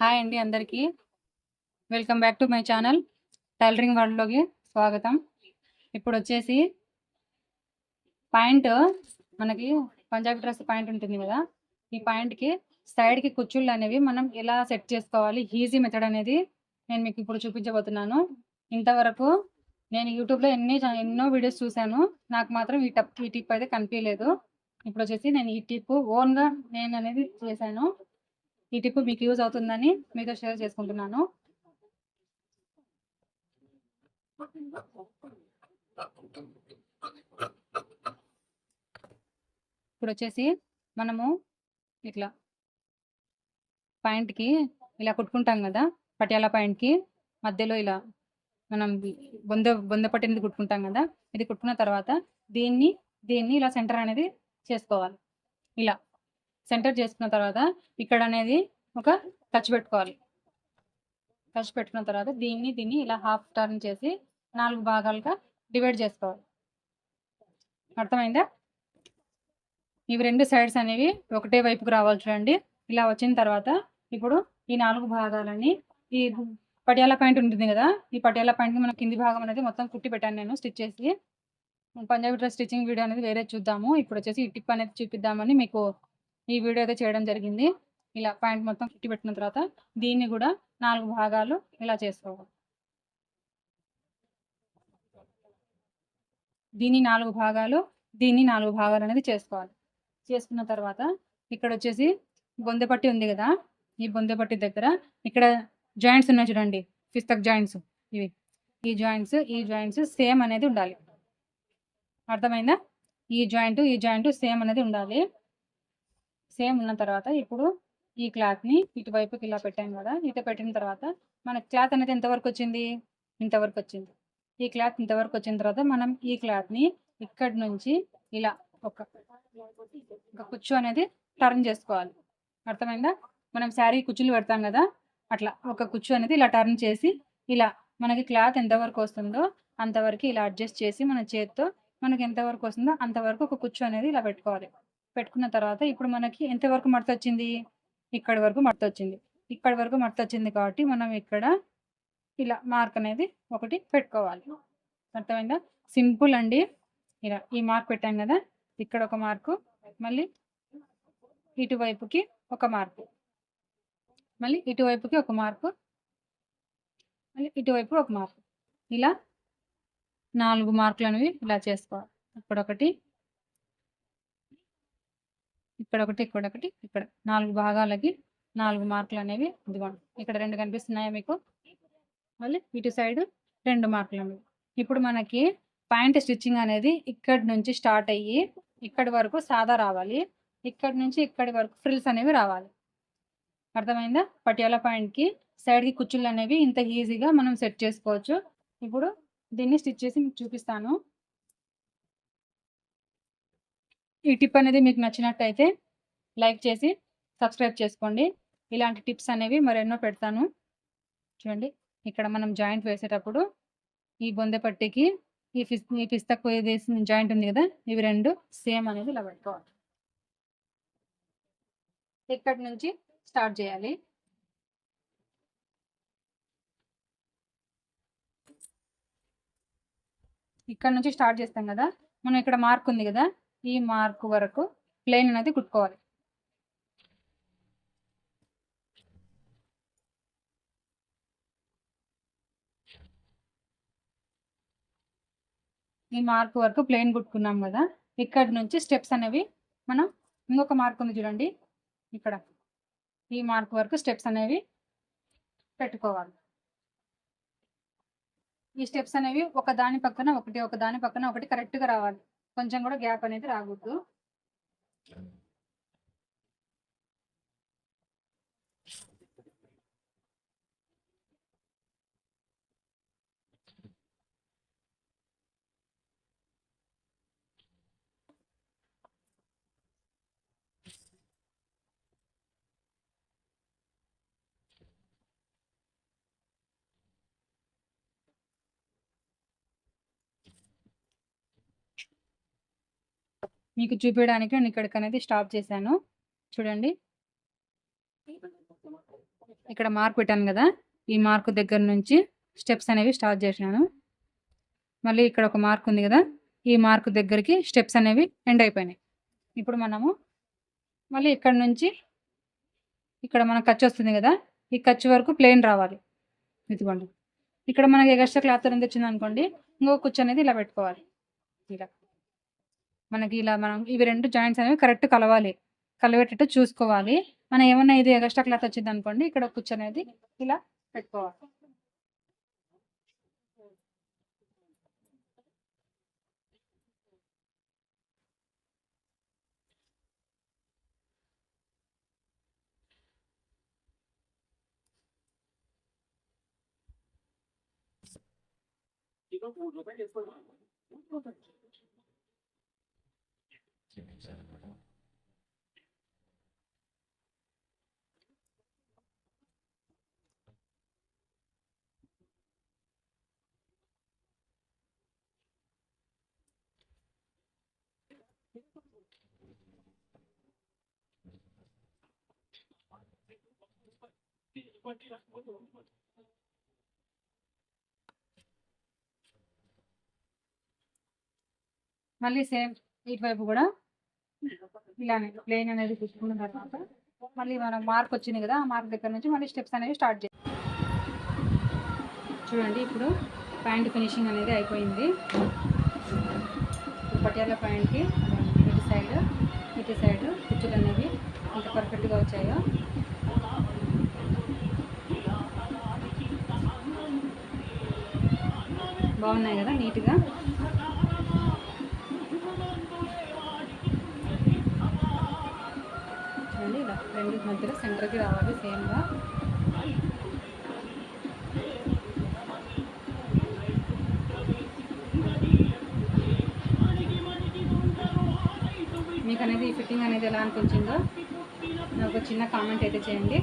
Hi అండి అందరికీ. Welcome back to my channel. Tailoring వరల్డ్లోకి స్వాగతం. ఇప్పుడు వచ్చేసి పాయింట్ మనకి పంజాబీ డ్రెస్ పాయింట్ ఉంటుంది కదా. ఈ పాయింట్కి సైడ్కి కుచ్చుళ్ళు అనేవి మనం ఎలా సెట్ చేసుకోవాలి ఈజీ మెథడ్ అనేది నేను మీకు ఇప్పుడు చూపించబోతున్నాను. ఇంతవరకు నేను యూట్యూబ్లో ఎన్ని ఎన్నో వీడియోస్ చూశాను. నాకు మాత్రం ఈ టప్ ఈ టిప్ అయితే కనిపించలేదు ఇప్పుడు వచ్చేసి నేను ఈ టిప్ ఓన్గా నేను అనేది చేశాను. ఈ టిప్ మీకు యూజ్ అవుతుందని మీతో షేర్ చేసుకుంటున్నాను. ఇప్పుడు వచ్చేసి మనము ఇట్లా పాయింట్కి ఇలా కుట్టుకుంటాం కదా పటియాలా పాయింట్కి మధ్యలో ఇలా మనం బొంద బొంద పట్టినది కుట్టుకుంటాం కదా ఇది కుట్టుకున్న తర్వాత దీన్ని దీన్ని ఇలా సెంటర్ అనేది చేసుకోవాలి. ఇలా సెంటర్ చేసుకున్న తర్వాత ఇక్కడ అనేది ఒక ఖర్చు పెట్టుకోవాలి. ఖర్చు పెట్టుకున్న తర్వాత దీన్ని దీన్ని ఇలా హాఫ్ టర్న్ చేసి నాలుగు భాగాలుగా డివైడ్ చేసుకోవాలి. అర్థమైందా? ఇవి రెండు సైడ్స్ అనేవి ఒకటే వైపుకు రావాలి చూడండి. ఇలా వచ్చిన తర్వాత ఇప్పుడు ఈ నాలుగు భాగాలని ఈ పటియాలా పాయింట్ ఉంటుంది కదా ఈ పటియాలా పాయింట్కి మనం కింది భాగం అనేది మొత్తం కుట్టి పెట్టాను నేను స్టిచ్ చేసి. పంజాబీ డ్రెస్ స్టిచ్చింగ్ వీడియో అనేది వేరే చూద్దాము. ఇప్పుడు వచ్చేసి ఈ టిప్ అనేది చూపిద్దామని మీకు ఈ వీడియో అయితే చేయడం జరిగింది. ఇలా పాయింట్ మొత్తం చుట్టి పెట్టిన తర్వాత దీన్ని కూడా నాలుగు భాగాలు ఇలా చేసుకోవాలి. దీన్ని నాలుగు భాగాలు దీన్ని నాలుగు భాగాలు అనేది చేసుకోవాలి. చేసుకున్న తర్వాత ఇక్కడ వచ్చేసి బొందెపట్టి ఉంది కదా ఈ బొందెపట్టి దగ్గర ఇక్కడ జాయింట్స్ ఉన్నాయి చూడండి ఫిస్తక్ జాయింట్స్ ఇవి. ఈ జాయింట్స్ ఈ జాయింట్స్ సేమ్ అనేది ఉండాలి. అర్థమైందా? ఈ జాయింట్ ఈ జాయింట్ సేమ్ అనేది ఉండాలి. సేమ్ ఉన్న తర్వాత ఇప్పుడు ఈ క్లాత్ని ఇటువైపుకి ఇలా పెట్టాం కదా ఇటు పెట్టిన తర్వాత మన క్లాత్ అనేది ఎంతవరకు వచ్చింది? ఇంతవరకు వచ్చింది. ఈ క్లాత్ ఇంతవరకు వచ్చిన తర్వాత మనం ఈ క్లాత్ని ఇక్కడి నుంచి ఇలా ఒక ఒక కుచ్చు అనేది టర్న్ చేసుకోవాలి. అర్థమైందా? మనం శారీ కుచ్చులు పెడతాం కదా అట్లా ఒక కుచ్చు అనేది ఇలా టర్న్ చేసి ఇలా మనకి క్లాత్ ఎంతవరకు వస్తుందో అంతవరకు ఇలా అడ్జస్ట్ చేసి మన చేతితో మనకి ఎంతవరకు వస్తుందో అంతవరకు ఒక కుచ్చు అనేది ఇలా పెట్టుకోవాలి. పెట్టుకున్న తర్వాత ఇప్పుడు మనకి ఎంతవరకు మడత వచ్చింది? ఇక్కడి వరకు మడత వచ్చింది. ఇక్కడి వరకు మడత వచ్చింది కాబట్టి మనం ఇక్కడ ఇలా మార్క్ అనేది ఒకటి పెట్టుకోవాలి. అర్థమైందా? సింపుల్ అండి. ఇలా ఈ మార్క్ పెట్టాం కదా? ఇక్కడ ఒక మార్కు మళ్ళీ ఇటువైపుకి ఒక మార్కు మళ్ళీ ఇటువైపుకి ఒక మార్కు మళ్ళీ ఇటువైపు ఒక మార్కు ఇలా నాలుగు మార్కులు అనేవి ఇలా చేసుకోవాలి. ఇక్కడ ఒకటి ఇక్కడ ఒకటి ఇక్కడ ఒకటి ఇక్కడ నాలుగు భాగాలకి నాలుగు మార్కులు అనేవి ఇదిగోండి ఇక్కడ రెండు కనిపిస్తున్నాయా మీకు? మళ్ళీ ఇటు సైడ్ రెండు మార్కులు అనేవి ఇప్పుడు మనకి పాయింట్ స్టిచ్చింగ్ అనేది ఇక్కడి నుంచి స్టార్ట్ అయ్యి ఇక్కడి వరకు సాదా రావాలి. ఇక్కడి నుంచి ఇక్కడి వరకు ఫ్రిల్స్ అనేవి రావాలి. అర్థమైందా? పటియాల పాయింట్కి సైడ్కి కుచ్చుళ్ళు అనేవి ఇంత ఈజీగా మనం సెట్ చేసుకోవచ్చు. ఇప్పుడు దీన్ని స్టిచ్ చేసి మీకు చూపిస్తాను. ఈ టిప్ అనేది మీకు నచ్చినట్టయితే లైక్ చేసి సబ్స్క్రైబ్ చేసుకోండి. ఇలాంటి టిప్స్ అనేవి మరెన్నో పెడతాను. చూడండి ఇక్కడ మనం జాయింట్ వేసేటప్పుడు ఈ బొందె పట్టికి ఈ ఫిస్ ఈ పిస్తకు వేసిన జాయింట్ ఉంది కదా ఇవి రెండు సేమ్ అనేది ఇలా పెట్టుకోవాలి ఇక్కడి నుంచి స్టార్ట్ చేయాలి. ఇక్కడ నుంచి స్టార్ట్ చేస్తాం కదా మనం ఇక్కడ మార్క్ ఉంది కదా ఈ మార్క్ వరకు ప్లెయిన్ అనేది కుట్టుకోవాలి. ఈ మార్క్ వరకు ప్లెయిన్ కుట్టుకున్నాం కదా ఇక్కడ నుంచి స్టెప్స్ అనేవి మనం ఇంకొక మార్క్ ఉంది చూడండి. ఇక్కడ ఈ మార్క్ వరకు స్టెప్స్ అనేవి పెట్టుకోవాలి. ఈ స్టెప్స్ అనేవి ఒక దాని పక్కన ఒకటి ఒక దాని పక్కన ఒకటి కరెక్ట్గా రావాలి. కొంచెం కూడా గ్యాప్ అనేది రాకూడదు. మీకు చూపించడానికి నేను ఇక్కడికి అనేది స్టాప్ చేశాను. చూడండి. ఇక్కడ మార్క్ పెట్టాను కదా. ఈ మార్క్ దగ్గర నుంచి స్టెప్స్ అనేవి స్టార్ట్ చేసినాను. మళ్ళీ ఇక్కడ ఒక మార్క్ ఉంది కదా. ఈ మార్క్ దగ్గరికి స్టెప్స్ అనేవి ఎండ్ అయిపోయినాయి. ఇప్పుడు మనము మళ్ళీ ఇక్కడ నుంచి ఇక్కడ మనకు ఖర్చు వస్తుంది కదా. ఈ ఖర్చు వరకు ప్లెయిన్ రావాలి. ఇదిగోండి. ఇక్కడ మనకి ఎగస్ట్రా క్లాత్ అనేది వచ్చింది అనుకోండి ఇంకో కుచ్చు అనేది ఇలా పెట్టుకోవాలి. ఇలా. మనకి ఇలా మనం ఇవి రెండు జాయింట్స్ అనేవి కరెక్ట్ కలవాలి. కలివేటట్టు చూసుకోవాలి. మనం ఏమన్నా ఇది ఎగస్ట్రా క్లాత్ వచ్చింది అనుకోండి ఇక్కడ ఒక కుచ్చు అనేది ఇలా పెట్టుకోవాలి. మళ్ళీ సేమ్ ఇటువైపు కూడా. ఇలానే ప్లేన్ అనేది తీసుకున్న తర్వాత మళ్ళీ మనం మార్క్ వచ్చింది కదా ఆ మార్క్ దగ్గర నుంచి మళ్ళీ స్టెప్స్ అనేవి స్టార్ట్ చేయాలి. చూడండి ఇప్పుడు ప్యాంట్ ఫినిషింగ్ అనేది అయిపోయింది. ఇప్పుడు పటియాల ప్యాంట్కి ఇటు సైడ్ ఇటు సైడ్ కుచ్చులు అనేవి ఎంత పర్ఫెక్ట్గా వచ్చాయో. బాగున్నాయి కదా నీట్గా రెండు మధ్యలో సెంటర్కి రావాలి సేమ్గా. మీకు అనేది ఈ ఫిట్టింగ్ అనేది ఎలా అనిపించిందో నాకు చిన్న కామెంట్ అయితే చేయండి.